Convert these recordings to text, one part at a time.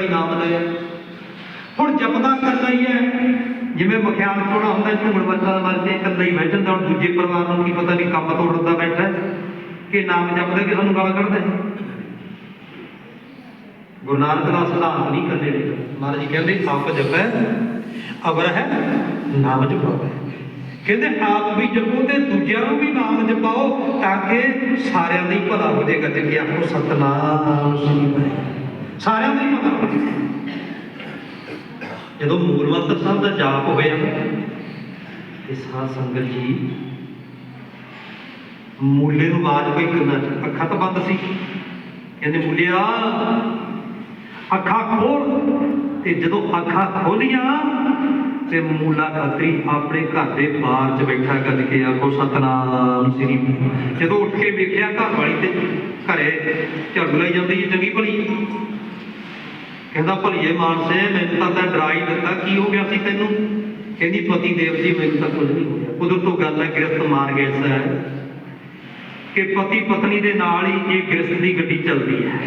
ਭਾਈ ਲਿਆ ਹੁਣ ਜਪਦਾ ਕਰਦਾ ਹੀ ਹੈ। ਜਿਵੇਂ ਮਖਿਆਲ ਚੋਣਾ ਹੁੰਦਾ, ਝੂਮਣ ਬੱਚਾ ਮਰਦੇ ਇਕੱਲਾ ਹੀ ਬੈਠ ਜਾਂਦਾ ਦੂਜੇ ਪਰਿਵਾਰ ਨੂੰ ਕੀ ਪਤਾ ਨਹੀਂ ਕੰਮ ਤੋੜਨ ਬੈਠਾ ਕਿ ਨਾਮ ਜਪਦਾ ਕਿ ਸਾਨੂੰ ਗਾਲਾਂ ਕੱਢਦਾ ਗੁਰੂ ਨਾਨਕ ਦਾ ਸਿਧਾਂਤ ਨਹੀਂ ਕਰਦੇ ਨੇ। ਮਹਾਰਾਜ ਕਹਿੰਦੇ, ਆਪ ਜਪੈ, ਅਵਰ ਹੈ, ਨਾਮ ਜਪਾਵੇ ਕਹਿੰਦੇ, ਆਪ ਵੀ ਜਪੋ ਤੇ ਦੂਜਿਆਂ ਨੂੰ ਵੀ ਨਾਮ ਜਪਾਓ, ਤਾਂ ਕਿ ਸਾਰਿਆਂ ਦਾ ਹੀ ਭਲਾ ਹੋ ਜਾਏਗਾ ਜੇ ਆਖੋ ਸਤਨਾਮ ਸ੍ਰੀ ਵਾਹਿਗੁਰੂ। ਸਾਰਿਆਂ ਦਾ ਹੀ ਜਦੋਂ ਮੂਲ ਮੰਤਰ ਸਾਹਿਬ ਦਾ ਜਾਪ ਹੋਇਆ ਤੇ ਸਾਧ ਸੰਗਤ ਜੀ, ਮੂਲੇ ਨੂੰ ਆਵਾਜ਼ ਕੋਈ ਕਰਨਾ ਅੱਖਾਂ ਤਾਂ ਬੰਦ ਸੀ। ਕਹਿੰਦੇ, ਮੂਲਿਆ, ਅੱਖਾਂ ਖੋਲ। ਤੇ ਜਦੋਂ ਅੱਖਾਂ ਖੋਲੀਆਂ, ਤੇ ਮੂਲਾ ਖੱਤਰੀ ਆਪਣੇ ਘਰ ਦੇ ਬਾਹਰ 'ਚ ਬੈਠਾ ਗੱਜ ਕੇ ਆਖੋ, ਸਤਨਾਮ ਸ੍ਰੀ ਜਦੋਂ ਉੱਠ ਕੇ ਵੇਖਿਆ, ਘਰ ਵਾਲੀ ਤੇ ਘਰੇ ਝੜੂ ਲਈ ਜਾਂਦੀ ਚੰਗੀ ਭਲੀ। ਕਹਿੰਦਾ, ਭਲੀਏ ਮਾਨਸੇ, ਮੈਨੂੰ ਤਾਂ ਤਾਂ ਡਰਾ ਹੀ ਦਿੱਤਾ। ਕੀ ਹੋ ਗਿਆ ਸੀ ਤੈਨੂੰ? ਕਹਿੰਦੀ ਪਤੀ ਦੇਵ ਜੀ, ਮੈਨੂੰ ਤਾਂ ਕੁਝ ਨਹੀਂ ਹੋਇਆ ਕੁਦਰਤ ਤੋਂ ਗੱਲ ਹੈ, ਗ੍ਰਸਤ ਮਾਰ ਗਿਆ ਇਸ ਕਿ ਪਤੀ ਪਤਨੀ ਦੇ ਨਾਲ ਹੀ ਇਹ ਗ੍ਰਸਤ ਦੀ ਗੱਡੀ ਚੱਲਦੀ ਹੈ।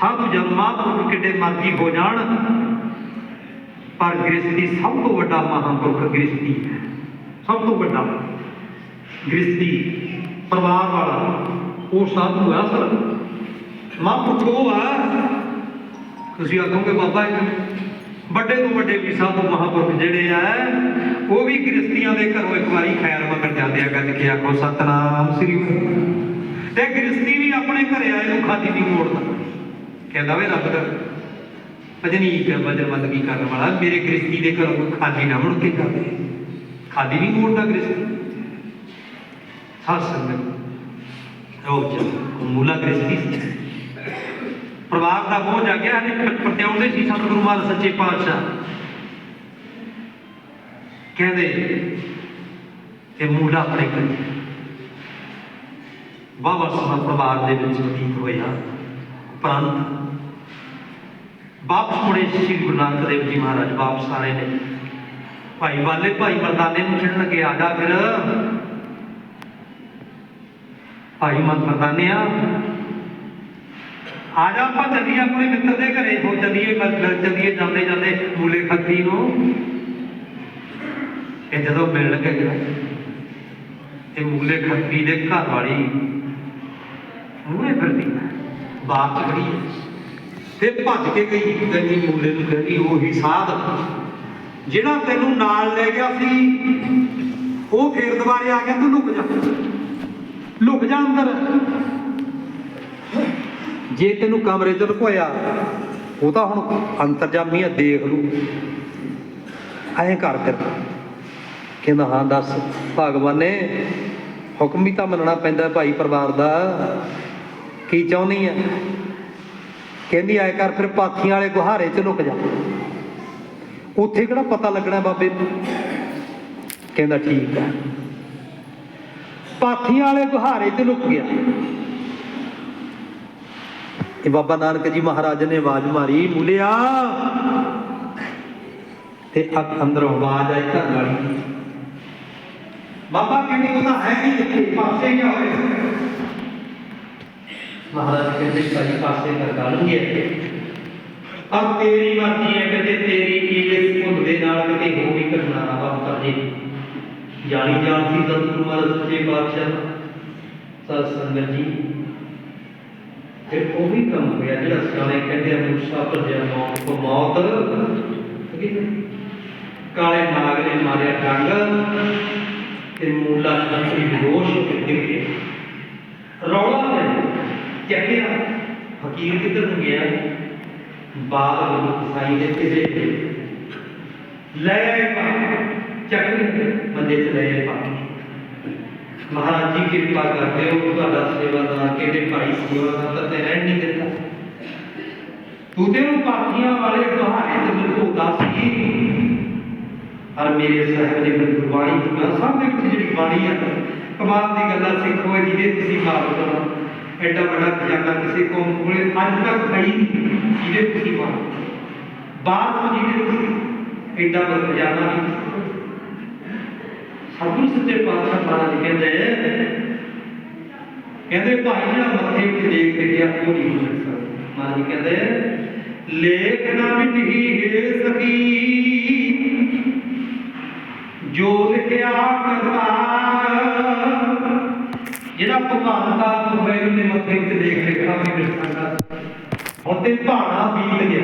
ਸਾਧੂ ਜਨਮਾਂ ਪੁਰਖ ਕਿਤੇ ਮਰਜ਼ੀ ਹੋ ਜਾਣ, ਪਰ ਗ੍ਰਸਤੀ ਸਭ ਤੋਂ ਵੱਡਾ ਮਹਾਂਪੁਰਖ ਗ੍ਰਸਤੀ ਹੈ ਸਭ ਤੋਂ ਵੱਡਾ ਗ੍ਰਸਤੀ ਪਰਿਵਾਰ ਵਾਲਾ। ਉਹ ਸਾਧੂ ਹੈ ਅਸਲ ਮਹਾਂਪੁਰਖ ਉਹ ਆ ਤੁਸੀਂ ਆਖੋਗੇ ਬਾਬਾ ਇੱਕ ਵੱਡੇ ਤੋਂ ਵੱਡੇ ਵੀ ਸਾਧੂ ਮਹਾਂਪੁਰਖ ਜਿਹੜੇ ਆ, ਉਹ ਵੀ ਗ੍ਰਸਤੀਆਂ ਦੇ ਘਰੋਂ ਇੱਕ ਵਾਰੀ ਖੈਰ ਮੰਗਣ ਜਾਂਦੇ ਆ ਗੱਜ ਕੇ ਆਖੋ ਸਤਨਾਮ ਸ੍ਰੀ ਤੇ ਗ੍ਰਸਤੀ ਵੀ ਆਪਣੇ ਘਰੇ ਆਏ ਨੂੰ ਖਾਦੀ ਨਹੀਂ ਮੋੜਦਾ। ਕਹਿੰਦਾ ਵੇ ਰੱਬ ਦਾ ਭਜਨੀਕ ਵਜਨਬੰਦਗੀ ਕਰਨ ਵਾਲਾ, ਮੇਰੇ ਗ੍ਰਸਤੀ ਦੇ ਘਰੋਂ ਕੋਈ ਖਾਦੀ ਨਾ ਮੁੜ ਕੇ ਜਾਵੇ। ਖਾਦੀ ਨਹੀਂ ਮੋੜਦਾ ਗ੍ਰਸਤੀ। ਸਾਧ ਸੰਗਤ ਉਹ ਜੀ ਮੂਲਾ ਗ੍ਰਸਤੀ ਪਰਿਵਾਰ ਦਾ ਬੋਝ ਆ ਗਿਆ ਨੇ ਪਰਤਿਆਉਂਦੇ ਸੀ ਸਤਿਗੁਰੂ ਮਹਾਰਾਜ, ਸੱਚੇ ਪਾਤਸ਼ਾਹ। ਕਹਿੰਦੇ ਕਿ ਮੂਲਾ ਆਪਣੇ ਘਰ ਬਾਬਾ ਸਮਾਂ ਪਰਿਵਾਰ ਦੇ ਵਿੱਚ ਬਤੀਤ ਹੋਇਆ। ਉਪਰੰਤ ਵਾਪਸ ਮੁੜੇ ਸ੍ਰੀ ਗੁਰੂ ਨਾਨਕ ਦੇਵ ਜੀ ਮਹਾਰਾਜ, ਵਾਪਸ ਆਏ ਨੇ। ਭਾਈ ਵਾਲੇ ਭਾਈ ਮਰਦਾਨੇ ਨੂੰ ਕਹਿਣ ਲੱਗੇ, ਆ ਜਾ ਫਿਰ। ਭਾਈ ਮਤ ਮਰਦਾਨਿਆ ਆ ਜਾ ਆਪਾਂ ਚੱਲੀਏ ਆਪਣੇ ਮਿੱਤਰ ਦੇ ਘਰੇ। ਹੋ ਚੱਲੀਏ ਚੱਲੀਏ ਜਾਂਦੇ ਜਾਂਦੇ ਮੂਲੇ ਖੱਤੀ ਨੂੰ। ਇਹ ਜਦੋਂ ਮਿਲਣ ਗਏ ਇਹ ਮੂਲੇ ਖੱਤੀ ਦੇ ਘਰ ਵਾਲੀ ਮੂਹਰੇ ਫਿਰਦੀ। ਬਾਪ ਚ ਖੜੀ ਤੇ ਭੱਜ ਕੇ ਗਈ ਗੰਜੀ ਮੂਲੇ ਨੂੰ ਕਹਿੰਦੀ, ਉਹੀ ਸਾਧ। ਜਿਹੜਾ ਤੈਨੂੰ ਨਾਲ ਲੈ ਗਿਆ ਸੀ, ਉਹ ਫੇਰ ਦੁਬਾਰੇ ਆ ਗਿਆ ਤੂੰ ਲੁਕ ਜਾ। ਲੁਕ ਜਾ ਅੰਦਰ। ਜੇ ਤੈਨੂੰ ਕਮਰੇ 'ਚ ਲੁਕੋਇਆ, ਉਹ ਤਾਂ ਹੁਣ ਅੰਤਰਜਾਮੀ ਆ, ਦੇਖ ਲੂ ਐਂ ਕਰ ਫਿਰ। ਕਹਿੰਦਾ, ਹਾਂ, ਦੱਸ। ਭਗਵਾਨ ਨੇ ਹੁਕਮ ਵੀ ਤਾਂ ਮੰਨਣਾ ਪੈਂਦਾ ਭਾਈ ਪਰਿਵਾਰ ਦਾ। ਕੀ ਚਾਹੁੰਦੀ ਹੈ ਕਹਿੰਦੀ ਆਏ ਕਰ ਫਿਰ, ਪਾਥੀਆਂ ਵਾਲੇ ਗੁਹਾਰੇ 'ਚ ਲੁਕ ਜਾ। ਉੱਥੇ ਕਿਹੜਾ ਪਤਾ ਲੱਗਣਾ ਬਾਬੇ ਨੂੰ? ਕਹਿੰਦਾ, ਠੀਕ ਹੈ ਪਾਥੀਆਂ ਵਾਲੇ ਗੁਹਾਰੇ 'ਚ ਲੁਕ ਗਿਆ। ਇਹ ਬਾਬਾ ਨਾਨਕ ਜੀ ਮਹਾਰਾਜ ਨੇ ਆਵਾਜ਼ ਮਾਰੀ ਮੁਲਿਆ ਤੇ ਅ- ਅੰਦਰੋਂ ਆਵਾਜ਼ ਆਈ ਘਰ ਵਾਲੀ ਬਾਬਾ ਕਹਿੰਦੀ, ਤਾਂ ਹੈ ਨਹੀਂ ਇੱਥੇ, ਪਾਸੇ ਗਿਆ ਹੋਵੇ ਮਹਾਰਾਜ ਕਹਿੰਦੇ, ਭਾਈ, ਪਾਸੇ ਕਰ ਗੱਲ ਹੀ ਤੇਰੀ ਮਰਜ਼ੀ ਹੈ ਕਿ ਤੇਰੀ ਇਸ ਭੁੱਲ ਦੇ ਨਾਲ ਕਿਤੇ ਹੋ ਵੀ ਕਰਨਾ ਨਾ ਬਾਬਾ ਜੀ। ਜਾਣੀ ਜਾਣ ਸੀ ਸਤਿਗੁਰੂ ਮਹਾਰਾਜ ਸੱਚੇ ਪਾਤਸ਼ਾਹ ਸਤ ਸੰਗਤ ਜੀ। ਤੇ ਉਹ ਵੀ ਕੰਮ ਹੋਇਆ ਜਿਹੜਾ ਸਿਆਣੇ ਕਹਿੰਦੇ ਆ ਮਨੁੱਖਾ ਭਜਿਆ ਮੌਤ ਕੋ ਮੌਤ। ਕਾਲੇ ਨਾਗ ਨੇ ਮਾਰਿਆ ਡੰਗ ਤੇ ਮੂਲਾ ਖੱਤਰੀ ਬੇਹੋਸ਼ ਹੋ ਕੇ ਡਿੱਗ ਗਿਆ। ਰੌਲਾ ਪੈ ਚੱਕਿਆ। ਫਕੀਰ ਕਿੱਧਰ ਨੂੰ ਗਿਆ? ਬਾਗ ਨੂੰ ਸਾਈ ਦੇ ਤੇ ਲੈ ਪਾ ਚੱਕਰੀ ਬੰਦੇ ਚ ਲੈ ਪਾ ਮਹਾਰਾਜ ਜੀ, ਕਿਰਪਾ ਕਰਦੇ ਹੋ, ਤੁਹਾਡਾ ਸੇਵਾਦਾਰ ਕਿਹੜੇ ਭਾਈ ਸੇਵਾਦਾਰ ਤੇ ਰਹਿਣ ਨਹੀਂ ਦਿੰਦਾ ਤੂੰ ਤੇ ਉਹ ਪਾਥੀਆਂ ਵਾਲੇ ਗੁਹਾਰੇ ਤੇ ਲੁਕੋਦਾ ਸੀ। ਪਰ ਮੇਰੇ ਸਾਹਿਬ ਨੇ ਮੈਨੂੰ ਗੁਰਬਾਣੀ ਦਿੱਤਾ ਸਭ ਦੇ ਵਿੱਚ ਜਿਹੜੀ ਬਾਣੀ ਹੈ ਕਮਾਲ ਦੀ ਗੱਲਾਂ ਸਿੱਖੋ ਜਿਹਦੇ ਤੁਸੀਂ ਮਾਰ ਕਰੋ। ਐਡਾ ਵੱਡਾ ਖਜ਼ਾਨਾ ਕਿਸੇ ਕੌਮ ਕੋਲੇ ਅੱਜ ਤੱਕ ਹੈ ਹੀ ਨਹੀਂ, ਜਿਹਦੇ ਤੁਸੀਂ ਮਾਰ। ਬਾਤ ਤੋਂ ਜਿਹਦੇ ਤੁਸੀਂ ਐਡਾ ਵੱਡਾ ਖਜ਼ਾਨਾ ਨਹੀਂ। ਸਤਿਗੁਰੂ ਸੱਚੇ ਪਾਤਸ਼ਾਹ ਮਹਾਰਾਜ ਕਹਿੰਦੇ ਕਹਿੰਦੇ ਭਾਈ ਜਿਹੜਾ ਮੱਥੇ ਉੱਤੇ ਦੇਖ ਕੇ ਗਿਆ ਉਹ ਨਹੀਂ ਹੋ ਸਕਦਾ ਮਹਾਰਾਜ ਕਹਿੰਦੇ ਲੇਖ ਨਾ ਮਿਟਹੀ ਹੈ ਸਕੀ ਜੋ ਲਿਖਿਆ ਕਰਤਾਰ। ਜਿਹੜਾ ਭਗਵਾਨਤਾ ਗੁਰਮੇਲ ਦੇ ਮੱਥੇ ਉੱਤੇ ਦੇਖ ਲਿਖਾ ਵੀ ਮਿਲ ਸਕਦਾ ਹੁਣ ਤੇ ਭਾਣਾ ਬੀਤ ਗਿਆ।